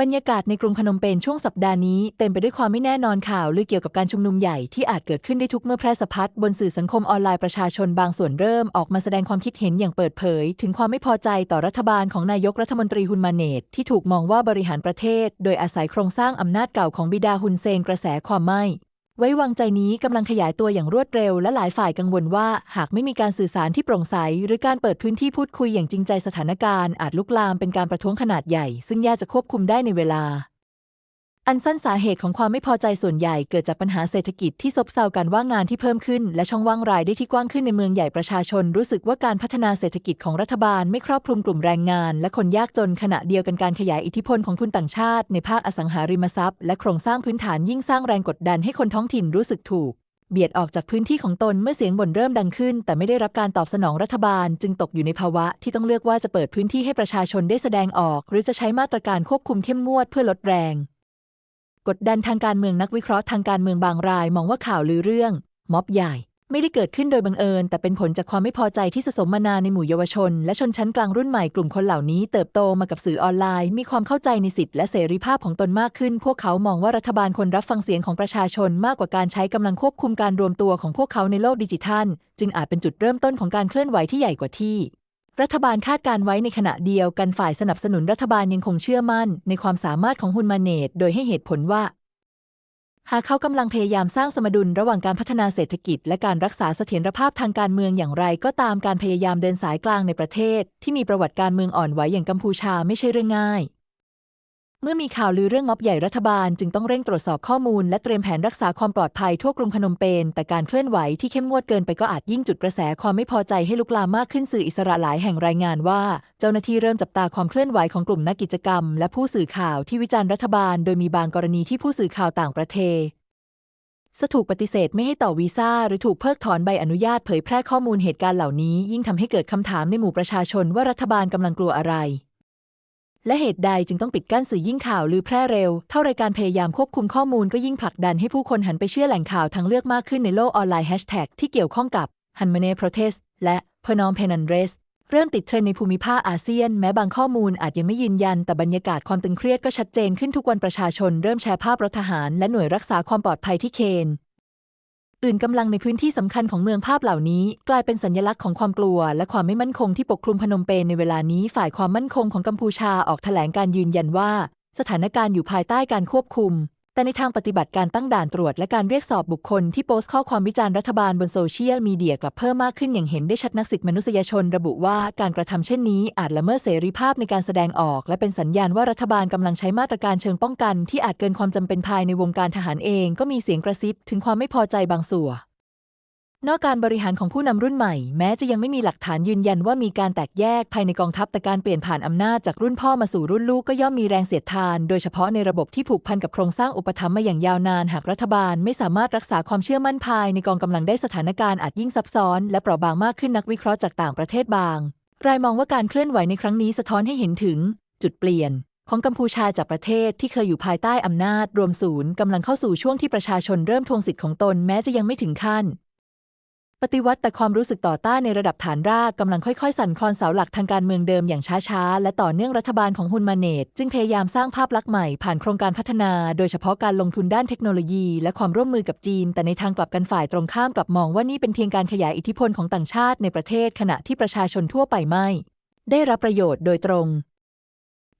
บรรยากาศในกรุงพนมเปญช่วงสัปดาห์นี้เต็มไปด้วยความไม่แน่นอนข่าวลือเกี่ยวกับการชุมนุมใหญ่ที่อาจเกิดขึ้นได้ทุกเมื่อแพร่สะพัดบนสื่อสังคมออนไลน์ประชาชนบางส่วนเริ่มออกมาแสดงความคิดเห็นอย่างเปิดเผย ถึงความไม่พอใจต่อรัฐบาลของนายกรัฐมนตรีฮุนมาเนตที่ถูกมองว่าบริหารประเทศ โดยอาศัยโครงสร้างอำนาจเก่าของบิดาฮุนเซนกระแสความไม่ ไว้วางใจนี้กำลังขยายตัวอย่างรวดเร็ว และหลายฝ่ายกังวลว่า หากไม่มีการสื่อสารที่โปร่งใส หรือการเปิดพื้นที่พูดคุยอย่างจริงใจสถานการณ์อาจลุกลามเป็นการประท้วงขนาดใหญ่ ซึ่งยากจะควบคุมได้ในเวลา อันสั้นสาเหตุของความไม่พอใจส่วนใหญ่เกิดจากปัญหาเศรษฐกิจที่ซบเซาการว่างงานที่เพิ่มขึ้น และช่องว่างรายได้ที่กว้างขึ้นในเมืองใหญ่ประชาชน รู้สึกว่าการพัฒนาเศรษฐกิจของรัฐบาลไม่ครอบคลุมกลุ่มแรงงาน และคนยากจนขณะเดียวกันการขยายอิทธิพลของทุนต่างชาติ ในภาคอสังหาริมทรัพย์ และโครงสร้างพื้นฐานยิ่งสร้างแรงกดดันให้คนท้องถิ่นรู้สึกถูกเบียดออกจากพื้นที่ของตนเมื่อเสียงบ่นเริ่มดังขึ้น แต่ไม่ได้รับการตอบสนองรัฐบาล จึงตกอยู่ในภาวะที่ต้องเลือกว่าจะเปิดพื้นที่ให้ประชาชนได้แสดงออก หรือจะใช้มาตรการควบคุมเข้มงวดเพื่อลดแรง กดดันทางการเมืองนักวิเคราะห์ทางการเมืองบางราย มองว่าข่าวลือเรื่อง ม็อบใหญ่ ไม่ได้เกิดขึ้นโดยบังเอิญ แต่เป็นผลจากความไม่พอใจที่สะสมมานานในหมู่เยาวชน และชนชั้นกลางรุ่นใหม่กลุ่มคนเหล่านี้เติบโตมากับสื่อออนไลน์ มีความเข้าใจในสิทธิและเสรีภาพของตนมากขึ้น พวกเขามองว่ารัฐบาลควรรับฟังเสียงของประชาชนมากกว่าการใช้กำลังควบคุมการรวมตัวของพวกเขาในโลกดิจิทัล จึงอาจเป็นจุดเริ่มต้นของการเคลื่อนไหวที่ใหญ่กว่าที่ รัฐบาลคาดการไว้ในขณะเดียวกันฝ่ายสนับสนุนรัฐบาลยังคงเชื่อมั่น ในความสามารถของฮุนมาเนตโดยให้เหตุผลว่า หากเขากำลังพยายามสร้างสมดุลระหว่างการพัฒนาเศรษฐกิจ และการรักษาเสถียรภาพทางการเมืองอย่างไร ก็ตามการพยายามเดินสายกลางในประเทศ ที่มีประวัติการเมืองอ่อนไหวอย่างกัมพูชาไม่ใช่เรื่องง่าย เมื่อมีข่าวลือเรื่องม็อบใหญ่รัฐบาลจึงต้องเร่งตรวจสอบข้อมูลและเตรียมแผนรักษาความปลอดภัยทั่วกรุงพนมเปญแต่การเคลื่อนไหวที่เข้มงวดเกินไปก็อาจยิ่งจุดกระแสความไม่พอใจให้ลุกลามมากขึ้นสื่ออิสระหลายแห่งรายงานว่า เจ้าหน้าที่เริ่มจับตาความเคลื่อนไหวของกลุ่มนักกิจกรรม และผู้สื่อข่าวที่วิจารณ์รัฐบาล โดยมีบางกรณีที่ผู้สื่อข่าวต่างประเทศสถูกปฏิเสธไม่ให้ต่อวีซ่า หรือถูกเพิกถอนใบอนุญาตเผยแพร่ข้อมูลเหตุการณ์เหล่านี้ ยิ่งทำให้เกิดคำถามในหมู่ประชาชนว่ารัฐบาลกำลังกลัวอะไร และเหตุใดจึงต้องปิดกั้นสื่อยิ่งข่าวลือแพร่เร็ว เท่ารายการพยายามควบคุมข้อมูลก็ยิ่งผลักดันให้ผู้คนหันไปเชื่อแหล่งข่าวทางเลือกมากขึ้นในโลกออนไลน์แฮชแท็กที่เกี่ยวข้องกับฮันเมเนโปรเทสและเพนอมเพนันเรสเริ่มติดเทรนในภูมิภาคอาเซียน แม้บางข้อมูลอาจยังไม่ยืนยัน แต่บรรยากาศความตึงเครียดก็ชัดเจนขึ้นทุกวันประชาชน เริ่มแชร์ภาพรถทหาร และหน่วยรักษาความปลอดภัยที่เคน อื่นกำลังในพื้นที่สำคัญของเมืองภาพเหล่านี้ กลายเป็นสัญลักษณ์ของความกลัว และความไม่มั่นคงที่ปกคลุมพนมเปญในเวลานี้ฝ่ายความมั่นคงของกัมพูชาออกแถลงการยืนยันว่า สถานการณ์อยู่ภายใต้การควบคุม แต่ในทางปฏิบัติการตั้งด่านตรวจและการเรียกสอบบุคคลที่โพสต์ข้อความวิจารณ์รัฐบาลบนโซเชียลมีเดียกลับเพิ่มมากขึ้นอย่างเห็นได้ชัดนักสิทธิมนุษยชนระบุว่าการกระทำเช่นนี้อาจละเมิดเสรีภาพในการแสดงออก และเป็นสัญญาณว่ารัฐบาลกำลังใช้มาตรการเชิงป้องกัน ที่อาจเกินความจำเป็นภายในวงการทหารเอง ก็มีเสียงกระซิบถึงความไม่พอใจบางส่วน นอกการบริหารของผู้นำรุ่นใหม่ แม้จะยังไม่มีหลักฐานยืนยันว่ามีการแตกแยกภายในกองทัพแต่การเปลี่ยนผ่านอำนาจจากรุ่นพ่อมาสู่รุ่นลูกก็ย่อมมีแรงเสียดทาน โดยเฉพาะในระบบที่ผูกพันกับโครงสร้างอุปถัมภ์มาอย่างยาวนาน หากรัฐบาลไม่สามารถรักษาความเชื่อมั่นภายในกองกำลังได้สถานการณ์อาจยิ่งซับซ้อน และเปราะบางมากขึ้นนักวิเคราะห์จากต่างประเทศบาง รายมองว่าการเคลื่อนไหวในครั้งนี้สะท้อนให้เห็นถึง จุดเปลี่ยนของกัมพูชาจากประเทศที่เคยอยู่ภายใต้อำนาจ รวมศูนย์กำลังเข้าสู่ช่วงที่ประชาชนเริ่มทวงสิทธิ์ของตนแม้จะยังไม่ถึงขั้น ปฏิวัติแต่ความรู้สึกต่อต้านในระดับฐานรากกำลังค่อยๆ สั่นคลอนเสาหลักทางการเมืองเดิมอย่างช้าๆ และต่อเนื่องรัฐบาลของฮุนมาเนตจึงพยายามสร้างภาพลักษณ์ใหม่ผ่านโครงการพัฒนา โดยเฉพาะการลงทุนด้านเทคโนโลยี และความร่วมมือกับจีน แต่ในทางกลับกันฝ่ายตรงข้ามกลับมองว่านี่เป็นเพียงการขยายอิทธิพลของต่างชาติในประเทศขณะที่ประชาชนทั่วไปไม่ ได้รับประโยชน์โดยตรง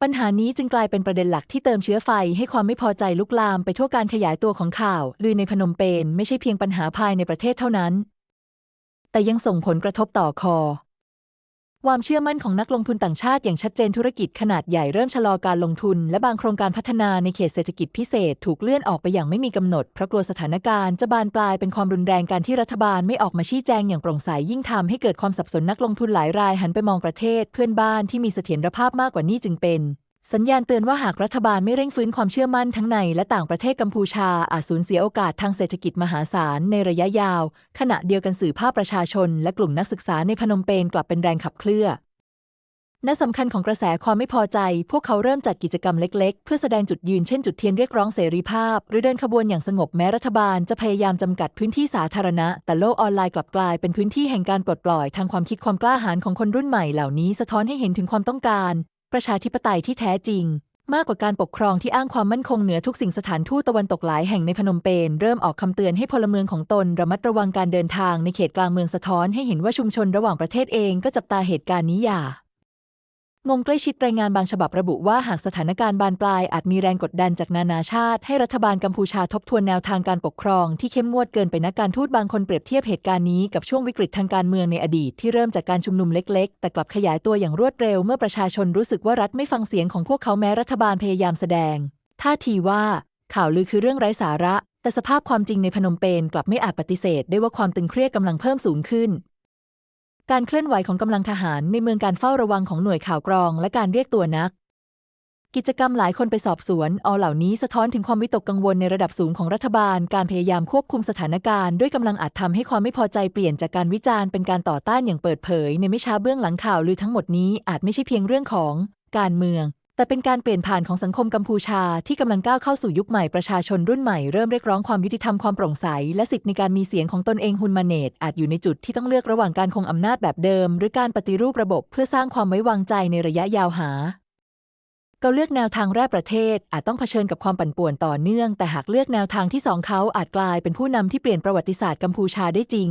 ปัญหานี้จึงกลายเป็นประเด็นหลักที่เติมเชื้อไฟให้ความไม่พอใจลุกลามไปทั่วการขยายตัวของข่าวลือในพนมเปญไม่ใช่เพียงปัญหาภายในประเทศเท่านั้น แต่ยังส่งผลกระทบต่อคอ ความเชื่อมั่นของนักลงทุนต่างชาติอย่างชัดเจนธุรกิจขนาดใหญ่เริ่มชะลอการลงทุน และบางโครงการพัฒนาในเขตเศรษฐกิจพิเศษถูกเลื่อนออกไปอย่างไม่มีกำหนดเพราะกลัวสถานการณ์จะบานปลายเป็นความรุนแรงการที่รัฐบาลไม่ออกมาชี้แจงอย่างโปร่งใสยิ่งทำให้เกิดความสับสนนักลงทุนหลายรายหันไปมองประเทศ เพื่อนบ้านที่มีเสถียรภาพมากกว่านี้จึงเป็น สัญญาณเตือนว่าหากรัฐบาลไม่เร่งฟื้นความเชื่อมั่นทั้งในและต่างประเทศกัมพูชา อาจสูญเสียโอกาสทางเศรษฐกิจมหาศาลในระยะยาว ขณะเดียวกันสื่อภาพประชาชน และกลุ่มนักศึกษาในพนมเปญกลับเป็นแรงขับเคลื่อนณสำคัญของกระแสความไม่พอใจ พวกเขาเริ่มจัดกิจกรรมเล็ก ๆ เพื่อแสดงจุดยืนเช่นจุดเทียนเรียกร้องเสรีภาพ หรือเดินขบวนอย่างสงบแม้รัฐบาลจะพยายามจำกัดพื้นที่สาธารณะ แต่โลกออนไลน์กลับกลายเป็นพื้นที่แห่งการปลดปล่อย ทางความคิดความกล้าหาญของคนรุ่นใหม่เหล่านี้สะท้อนให้เห็นถึงความต้องการ ประชาธิปไตยที่แท้จริง มากกว่าการปกครองที่อ้างความมั่นคงเหนือทุกสิ่งสถานทูตตะวันตกหลายแห่งในพนมเปญเริ่มออกคำเตือนให้พลเมืองของตนระมัดระวังการเดินทางในเขตกลางเมืองสะท้อนให้เห็นว่าชุมชนระหว่างประเทศเองก็จับตาเหตุการณ์นี้อย่า งงใกล้ชิดรายงานบางฉบับระบุว่าหากสถานการณ์บานปลายอาจมีแรงกดดันจากนานาชาติ ให้รัฐบาลกัมพูชาทบทวนแนวทางการปกครองที่เข้มงวดเกินไปนักการทูตบางคนเปรียบเทียบเหตุการณ์นี้กับช่วงวิกฤตทางการเมืองในอดีตที่เริ่มจากการชุมนุมเล็กๆ แต่กลับขยายตัวอย่างรวดเร็วเมื่อประชาชนรู้สึกว่ารัฐไม่ฟังเสียงของพวกเขาแม้รัฐบาลพยายามแสดงท่าทีว่าข่าวลือคือเรื่องไร้สาระ แต่สภาพความจริงในพนมเปญกลับไม่อาจปฏิเสธได้ว่าความตึงเครียดกำลังเพิ่มสูงขึ้น การเคลื่อนไหวของกำลังทหารในเมืองการเฝ้าระวังของหน่วยข่าวกรอง และการเรียกตัวนัก กิจกรรมหลายคนไปสอบสวน เอาเหล่านี้สะท้อนถึงความวิตกกังวลในระดับสูงของรัฐบาล การพยายามควบคุมสถานการณ์ด้วยกำลังอาจทำให้ความไม่พอใจเปลี่ยนจากการวิจารณ์เป็นการต่อต้านอย่างเปิดเผย ในไม่ช้าเบื้องหลังข่าวลือทั้งหมดนี้อาจไม่ใช่เพียงเรื่องของการเมือง แต่เป็นการเปลี่ยนผ่านของสังคมกัมพูชาที่กำลังก้าวเข้าสู่ยุคใหม่ประชาชนรุ่นใหม่เริ่มเรียกร้องความยุติธรรมความโปร่งใส และสิทธิในการมีเสียงของตนเองฮุนมาเนตอาจอยู่ในจุดที่ต้องเลือกระหว่างการคงอำนาจแบบเดิม หรือการปฏิรูประบบเพื่อสร้างความไว้วางใจในระยะยาวหาก็เลือกแนวทางแรกประเทศอาจต้องเผชิญกับความปั่นป่วนต่อเนื่อง แต่หากเลือกแนวทางที่สองเขาอาจกลายเป็นผู้นำที่เปลี่ยนประวัติศาสตร์กัมพูชาได้จริง